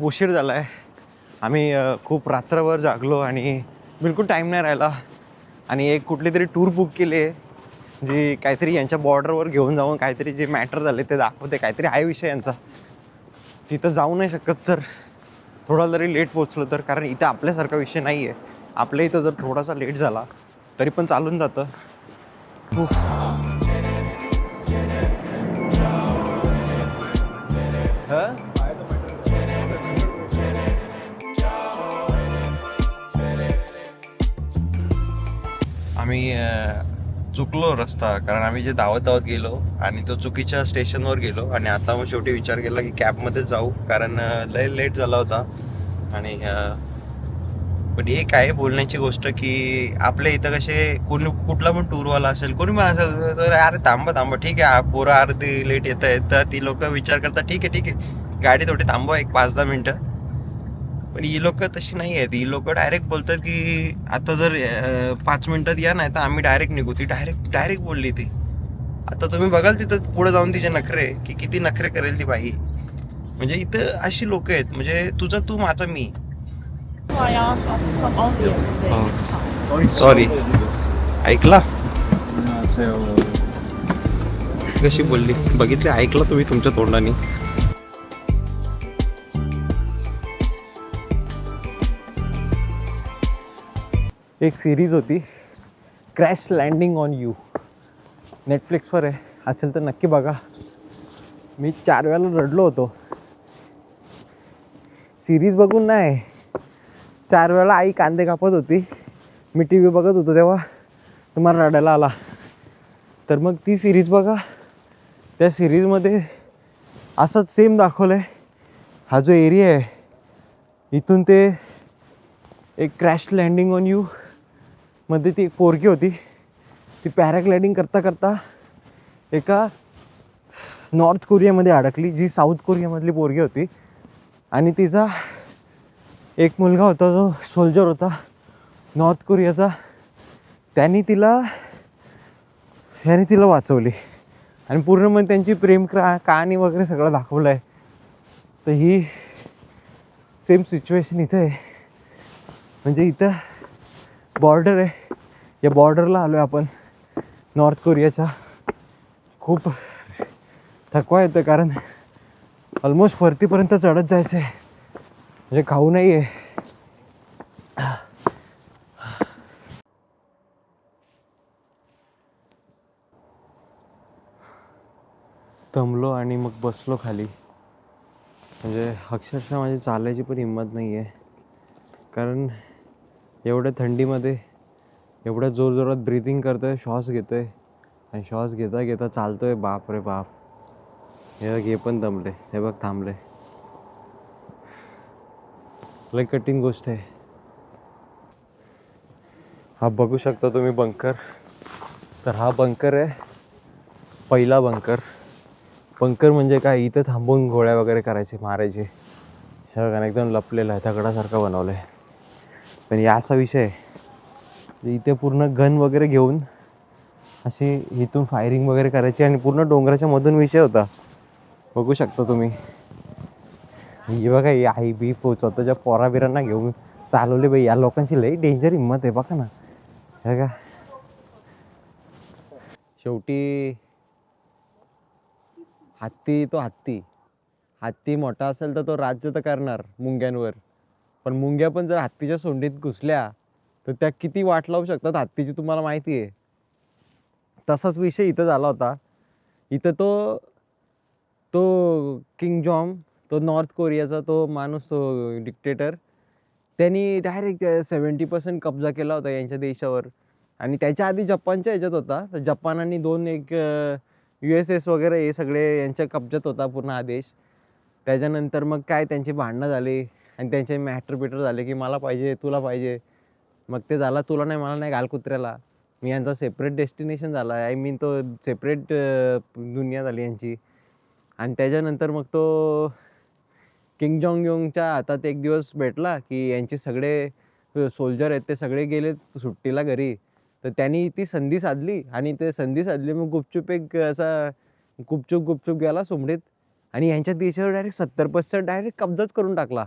खूप उशीर झाला आहे आम्ही खूप रात्रभर जागलो आणि बिलकुल टाईम नाही राहिला. आणि एक कुठली तरी टूर बुक केली. आहे जी काहीतरी यांच्या बॉर्डरवर घेऊन जाऊन काहीतरी जे मॅटर झाले ते दाखवते. काहीतरी आहे विषय यांचा. तिथं जाऊ नाही शकत तर थोडा जरी लेट पोचलो तर कारण इथं आपल्यासारखा विषय नाही आहे आपल्या इथं जर थोडासा लेट झाला तरी पण चालून जातं. आम्ही चुकलो रस्ता. कारण आम्ही जे धावत धावत गेलो आणि तो चुकीच्या स्टेशनवर गेलो आणि आता मग शेवटी विचार केला की कॅबमध्येच जाऊ. कारण लय लेट झाला होता. आणि पण एक आहे बोलण्याची गोष्ट की आपल्या इथं कसे कोणी कुठला पण टूरवाला असेल कोणी पण असेल तर अरे थांबा थांबा. ठीक आहे पोरं अर्धी लेट येत आहेत तर ती लोक विचार करतात ठीक आहे ठीक आहे. गाडी थोडी थांबवा एक पाच दहा मिनटं. पण ही लोक तशी नाही आहेत. ही लोक डायरेक्ट बोलतात की आता जर पाच मिनिटात या नाही तर आम्ही डायरेक्ट निघू. ती डायरेक्ट डायरेक्ट बोलली ती. आता तुम्ही बघाल तिथं पुढे जाऊन तिचे नखरे की किती नखरे करेल ती बाई. म्हणजे इथं अशी लोक आहेत. म्हणजे तुझं तू माझा मी. सॉरी ऐकला? कशी बोलली? बघितले ऐकलं तुम्ही तुमच्या तोंडाने. एक सिरीज होती. क्रॅश लँडिंग ऑन यू नेटफ्लिक्सवर आहे. असेल तर नक्की बघा. मी चार वेळेला रडलो होतो. सिरीज बघून नाही. चार वेळा आई कांदे कापत होती. मी टी व्ही बघत होतो तेव्हा. तुम्हाला रडायला आला. तर मग ती सिरीज बघा. त्या सिरीजमध्ये असंच सेम दाखवलं आहे हा जो एरिया आहे. इथून ते एक क्रॅश लँडिंग ऑन यू मध्ये ती एक पोरगी होती. ती पॅराग्लायडिंग करता करता एका नॉर्थ कोरियामध्ये अडकली जी साऊथ कोरियामधली पोरगी होती. आणि तिचा एक मुलगा होता जो सोल्जर होता. नॉर्थ कोरियाचा त्यांनी तिला ह्याने तिला वाचवली. आणि पूर्ण त्यांची प्रेम क्रा कहाणी वगैरे सगळं दाखवलं आहे तर ही सेम सिच्युएशन इथं आहे. म्हणजे इथं बॉर्डर आहे. या बॉर्डरला आलो आहे आपण. नॉर्थ कोरियाच्या खूप थकवा येतं कारण ऑलमोस्ट वरतीपर्यंत चढत जायचं आहे म्हणजे खाऊ नाही आहे दमलो आणि मग बसलो खाली. म्हणजे अक्षरशः माझी चालायची पण हिंमत नाही आहे कारण एवढ्या थंडीमध्ये एवढ्या जोरजोरात ब्रिथिंग करतो आहे श्वास घेतो आहे आणि श्वास घेता घेता चालतो आहे बाप रे बाप. हे बघ हे पण दमले. हे बघ थांबले. लय कठीण गोष्ट आहे. हा बघू शकता तुम्ही बंकर तर हा बंकर आहे. पहिला बंकर बंकर म्हणजे काय? इथं थांबून गोळ्या वगैरे करायचे मारायचे. हे बघा एकदम लपलेलं आहे दगडासारखं बनवलं आहे पण या असा विषय आहे. म्हणजे इथे पूर्ण गन वगैरे घेऊन अशी इथून फायरिंग वगैरे करायची आणि पूर्ण डोंगराच्या मधून विषय होता. बघू शकता तुम्ही. हे बघा आई बी पो- स्वतःच्या पोराबिरांना घेऊन चालवले बाई. या लोकांची लई डेंजर हिंमत आहे बघा ना. हे का शेवटी हत्ती तो हत्ती. हत्ती मोठा असेल तर तो राज्य तर करणार मुंग्यांवर. पण मुंग्या पण जर हत्तीच्या सोंडीत घुसल्या तर त्या किती वाट लावू शकतात हत्तीची तुम्हाला माहिती आहे. तसाच विषय इथं झाला होता. इथं तो तो किंग जॉम तो नॉर्थ कोरियाचा तो माणूस तो डिक्टेटर त्यांनी डायरेक्ट सेवन्टी पर्सेंट कब्जा केला होता यांच्या देशावर. आणि त्याच्या आधी जपानच्या ह्याच्यात होता. तर जपानाने दोन एक यू एस एस वगैरे हे सगळे यांच्या कब्जात होता पूर्ण हा देश. त्याच्यानंतर मग काय त्यांची भांडणं झाली आणि त्यांचे मॅटर बिटर झाले की मला पाहिजे तुला पाहिजे. मग ते झाला तुला नाही मला नाही घाल कुत्र्याला. मी यांचा सेपरेट डेस्टिनेशन झाला आय मीन तो सेपरेट दुनिया झाली यांची. आणि त्याच्यानंतर मग तो किंग जॉंग योंगच्या हातात एक दिवस भेटला की यांचे सगळे सोल्जर आहेत ते सगळे गेले सुट्टीला घरी. तर त्यांनी ती संधी साधली आणि ते संधी साधली मग गुपचूप एक असा गुपचूप गुपचूप गेला सुमडीत. आणि यांच्या देशावर डायरेक्ट सत्तर पर्सेंट डायरेक्ट कब्जाच करून टाकला.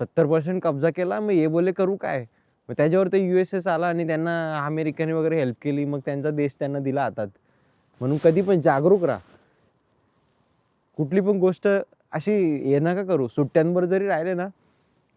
सत्तर पर्सेंट कब्जा केला मग हे बोले करू काय? मग त्याच्यावर ते यू एस एस आला आणि त्यांना अमेरिकेने वगैरे हेल्प केली. मग त्यांचा देश त्यांना दिला हातात. म्हणून कधी पण जागरूक राहा. कुठली पण गोष्ट अशी हे नका करू. सुट्ट्यांवर जरी राहिले ना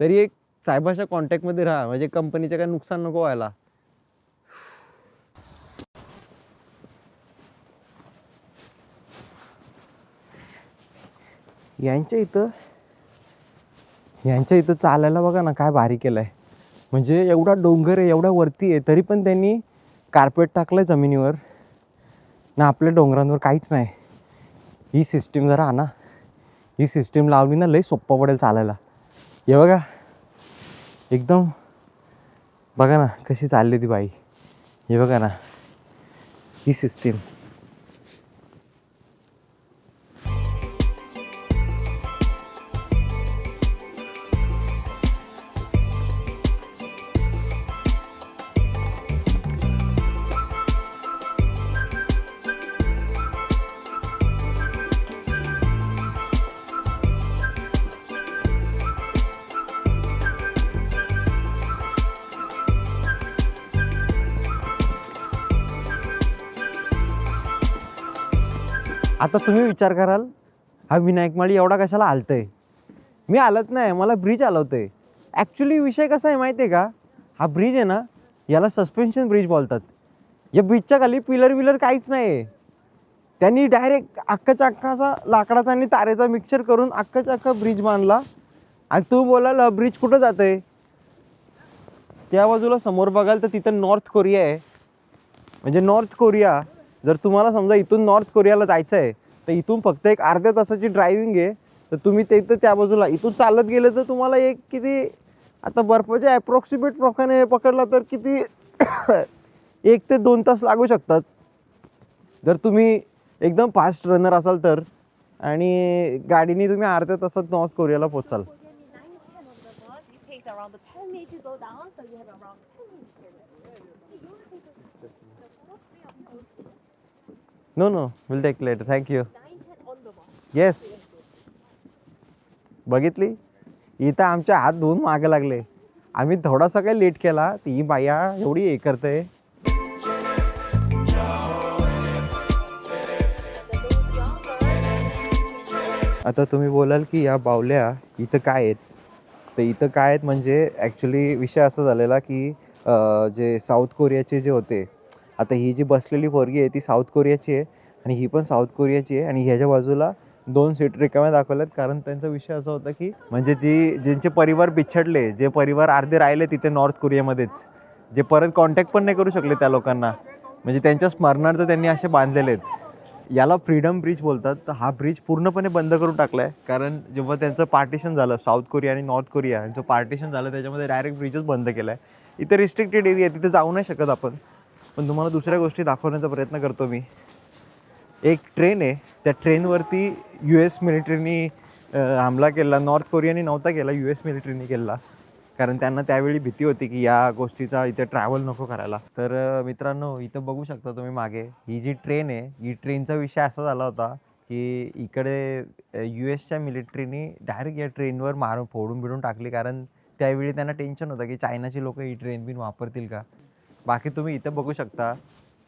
तरी एक साहेबाच्या कॉन्टॅक्टमध्ये राहा. म्हणजे कंपनीचं काय नुकसान नको व्हायला. यांच्या इथं यांच्या इथं चालायला बघा ना काय भारी केलं आहे म्हणजे एवढा डोंगर आहे एवढा वरती आहे तरी पण त्यांनी कार्पेट टाकलं आहे जमिनीवर. ना आपल्या डोंगरांवर काहीच नाही. ही सिस्टीम जरा आणा. ही सिस्टीम लावली ना लई सोप्पं पडेल चालायला. हे बघा. एकदम. बघा ना कशी चालली ती बाई. हे बघा ना. ही सिस्टीम आता तुम्ही विचार कराल हा विनायक माळी एवढा कशाला आलतंय? मी आलत नाही मला ब्रिज आलवतंय. ॲक्च्युली विषय कसा आहे माहिती आहे का? हा ब्रिज आहे ना याला सस्पेन्शन ब्रिज बोलतात. या ब्रिजच्या खाली पिलर विलर काहीच नाही आहे त्यांनी डायरेक्ट अख्खाच्या अख्खाचा लाकडाचा आणि तारेचा मिक्सर करून अख्खाच्या अख्खा ब्रिज बांधला. आणि तू बोलाल ब्रिज कुठं जातंय? त्या बाजूला समोर बघाल तर तिथं नॉर्थ कोरिया आहे. म्हणजे नॉर्थ कोरिया जर तुम्हाला समजा इथून नॉर्थ कोरियाला जायचं आहे तर इथून फक्त एक अर्ध्या तासाची ड्रायव्हिंग आहे तर तुम्ही ते इथं त्या बाजूला इथून चालत गेले तर तुम्हाला एक किती आता बर्फाच्या ॲप्रॉक्सिमेट प्रकारे पकडला तर किती एक ते दोन तास लागू शकतात. जर तुम्ही एकदम फास्ट रनर असाल तर आणि गाडीने तुम्ही अर्ध्या तासात नॉर्थ कोरियाला पोचाल no no will take later thank you 9, 10 on the bus. Yes बघितली? इथं आमच्या हात धुवून मागे लागले. आम्ही थोडासा काही लेट केला ती ही बाया एवढी हे करते. आता तुम्ही बोलाल की या बावल्या इथं काय आहेत? तर इथं काय आहेत म्हणजे ॲक्च्युली विषय असा झालेला की जे साऊथ कोरियाचे जे होते आता ही जी बसलेली पोरगी आहे ती साऊथ कोरियाची आहे आणि ही पण साऊथ कोरियाची आहे आणि ह्याच्या बाजूला दोन सीट रिकाम्या दाखवल्यात. कारण त्यांचा विषय असा होता की म्हणजे जी ज्यांचे परिवार बिछडले जे परिवार अर्धे राहिले तिथे नॉर्थ कोरियामध्येच जे परत कॉन्टॅक्ट पण नाही करू शकले त्या लोकांना. म्हणजे त्यांच्या स्मरणार्थ त्यांनी असे बांधलेले आहेत. याला फ्रीडम ब्रिज बोलतात. तर हा ब्रिज पूर्णपणे बंद करून टाकला आहे कारण जेव्हा त्यांचं पार्टिशन झालं साऊथ कोरिया आणि नॉर्थ कोरिया यांचं पार्टिशन झालं त्याच्यामध्ये डायरेक्ट ब्रिजच बंद केला आहे इथे रिस्ट्रिक्टेड एरिया आहे तिथे जाऊ नाही शकत आपण. पण तुम्हाला दुसऱ्या गोष्टी दाखवण्याचा प्रयत्न करतो मी. एक ट्रेन आहे. त्या ट्रेनवरती यू एस मिलिटरीनी हमला केला. नॉर्थ कोरियाने नव्हता केला यू एस मिलिटरीने केला. कारण त्यांना त्यावेळी भीती होती की या गोष्टीचा इथे ट्रॅव्हल नको करायला. तर मित्रांनो इथं बघू शकता तुम्ही मागे. ही जी ट्रेन आहे ही ट्रेनचा विषय असा झाला होता की इकडे यू एसच्या मिलिटरीनी डायरेक्ट या ट्रेनवर मारून फोडून बिडून टाकली. कारण त्यावेळी त्यांना टेन्शन होतं की चायनाची लोक ही ट्रेन बिन वापरतील का? बाकी तुम्ही इथं बघू शकता.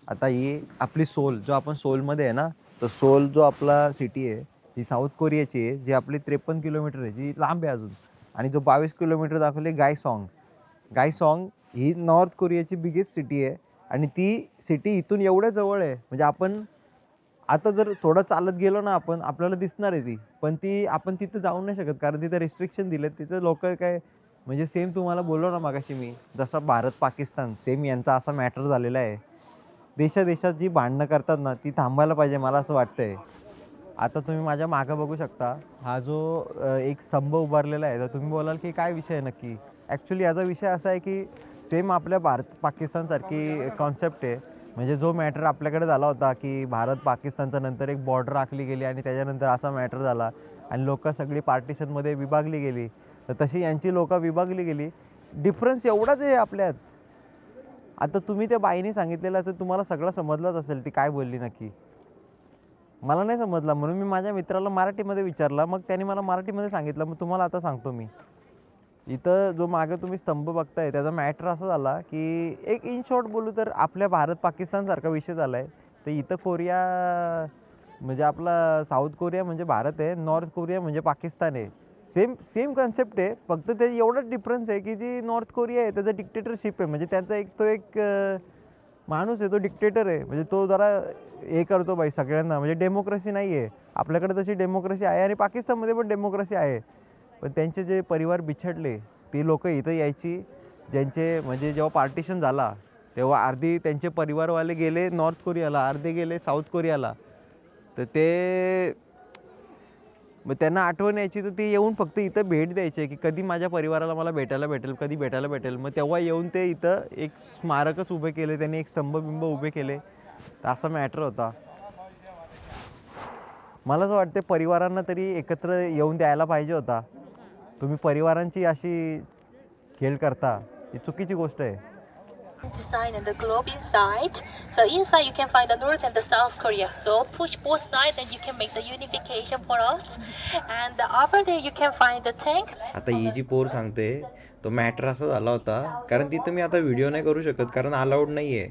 आता ही आपली सोल जो आपण सोलमध्ये आहे ना तर सोल जो आपला सिटी आहे ही साऊथ कोरियाची आहे जी आपली त्रेपन्न किलोमीटर आहे जी लांब आहे अजून. आणि जो बावीस किलोमीटर दाखवले गायसॉंग गायसॉंग ही नॉर्थ कोरियाची बिगेस्ट सिटी आहे. आणि ती सिटी इथून एवढ्या जवळ आहे म्हणजे आपण आता जर थोडं चालत गेलो ना आपण आपल्याला दिसणार आहे ती. पण ती आपण तिथं जाऊ नाही शकत कारण तिथं रिस्ट्रिक्शन दिलं तिथं लोक काय म्हणजे सेम तुम्हाला बोललो ना मागाशी मी जसा भारत पाकिस्तान सेम यांचा असा मॅटर झालेला आहे. देशादेशात जी भांडणं करतात ना ती थांबायला पाहिजे मला असं वाटतंय. आता तुम्ही माझ्या मागं बघू शकता हा जो एक स्तंभ उभारलेला आहे तर तुम्ही बोलाल की काय विषय आहे नक्की? ॲक्च्युली याचा विषय असा आहे की सेम आपल्या भारत पाकिस्तानसारखी कॉन्सेप्ट आहे. म्हणजे जो मॅटर आपल्याकडे झाला होता की भारत पाकिस्तानचा नंतर एक बॉर्डर आखली गेली आणि त्याच्यानंतर असा मॅटर झाला आणि लोक सगळी पार्टिशनमध्ये विभागली गेली. तर तशी यांची लोकं विभागली गेली. डिफरन्स एवढाच आहे आपल्यात. आता तुम्ही त्या बाईने सांगितलेलं असेल तुम्हाला सगळं समजलंच असेल ती काय बोलली नक्की. मला नाही समजला. म्हणून मी माझ्या मित्राला मराठीमध्ये विचारला. मग त्याने मला मराठीमध्ये सांगितलं. मग तुम्हाला आता सांगतो मी. इथं जो मागे तुम्ही स्तंभ बघताय त्याचा मॅटर असा झाला की एक इन शॉर्ट बोलू तर आपल्या भारत पाकिस्तानसारखा विषय झाला आहे तर इथं कोरिया म्हणजे आपला साऊथ कोरिया म्हणजे भारत आहे. नॉर्थ कोरिया म्हणजे पाकिस्तान आहे. सेम सेम कन्सेप्ट आहे. फक्त ते एवढंच डिफरन्स आहे की जी नॉर्थ कोरिया आहे त्याचं डिक्टेटरशिप आहे. म्हणजे त्याचा एक तो एक माणूस आहे तो डिक्टेटर आहे. म्हणजे तो जरा हे करतो बाई सगळ्यांना. म्हणजे डेमोक्रेसी नाही आहे. आपल्याकडे तशी डेमोक्रेसी आहे आणि पाकिस्तानमध्ये पण डेमोक्रेसी आहे. पण त्यांचे जे परिवार बिछडले ती लोक इथं यायची ज्यांचे म्हणजे जेव्हा पार्टिशन झाला तेव्हा अर्धी त्यांचे परिवारवाले गेले नॉर्थ कोरियाला अर्धे गेले साऊथ कोरियाला तर ते मग त्यांना आठवण यायची तर ते येऊन फक्त इथं भेट द्यायचे की कधी माझ्या परिवाराला मला भेटायला भेटेल कधी भेटायला भेटेल. मग तेव्हा येऊन ते इथं एक स्मारकच उभे केले त्यांनी एक स्तंभबिंब उभे केले. तर असा मॅटर होता. मला असं वाटते परिवारांना तरी एकत्र येऊन द्यायला पाहिजे होता. तुम्ही परिवारांची अशी खेळ करता ही चुकीची गोष्ट आहे. Design and the globe inside. So inside you can find the North and the South Korea. So push both sides and you can make the unification for us. And the upper there you can find the tank. आता ही जी पोर सांगते तो matter असा झाला होता कारण तिथं मी आता व्हिडिओ नाही करू शकत कारण अलाउड नाही आहे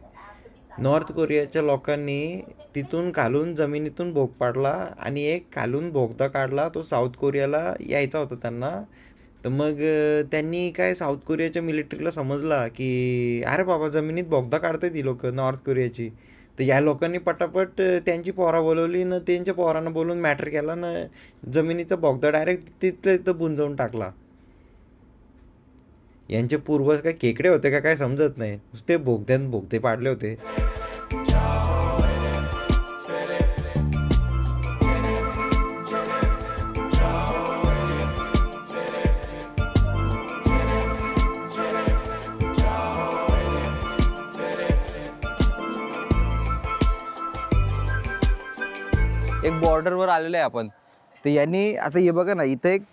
नॉर्थ कोरियाच्या लोकांनी तिथून खालून जमिनीतून भोग पाडला आणि एक खालून भोगदा काढला तो साऊथ कोरियाला यायचा होता त्यांना तर मग त्यांनी काय साऊथ कोरियाच्या मिलिटरीला समजला की अरे बाबा जमिनीत बोगदा काढते ती लोक नॉर्थ कोरियाची तर या लोकांनी पटापट त्यांची पोरा बोलवली ना त्यांच्या पोरांना बोलून मॅटर केला ना जमिनीचा बोगदा डायरेक्ट तिथं तिथं बुंजवून टाकला. यांचे पूर्वज काय केकडे होते का काय समजत नाही. नुसते बोगद्यान बोगदे पाडले होते. एक बॉर्डरवर आलेलो आहे आपण. तर यांनी आता हे बघा ना इथं एक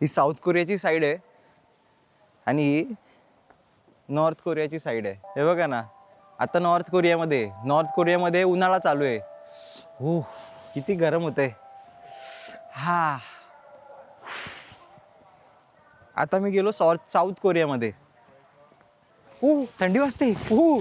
ही साऊथ कोरियाची साईड आहे. आणि ही नॉर्थ कोरियाची साईड आहे. हे बघा ना आता नॉर्थ कोरियामध्ये नॉर्थ कोरियामध्ये उन्हाळा चालू आहे. हो किती गरम होतंय. हा. आता मी गेलो साऊथ साऊथ कोरियामध्ये हो थंडी वाजते. हो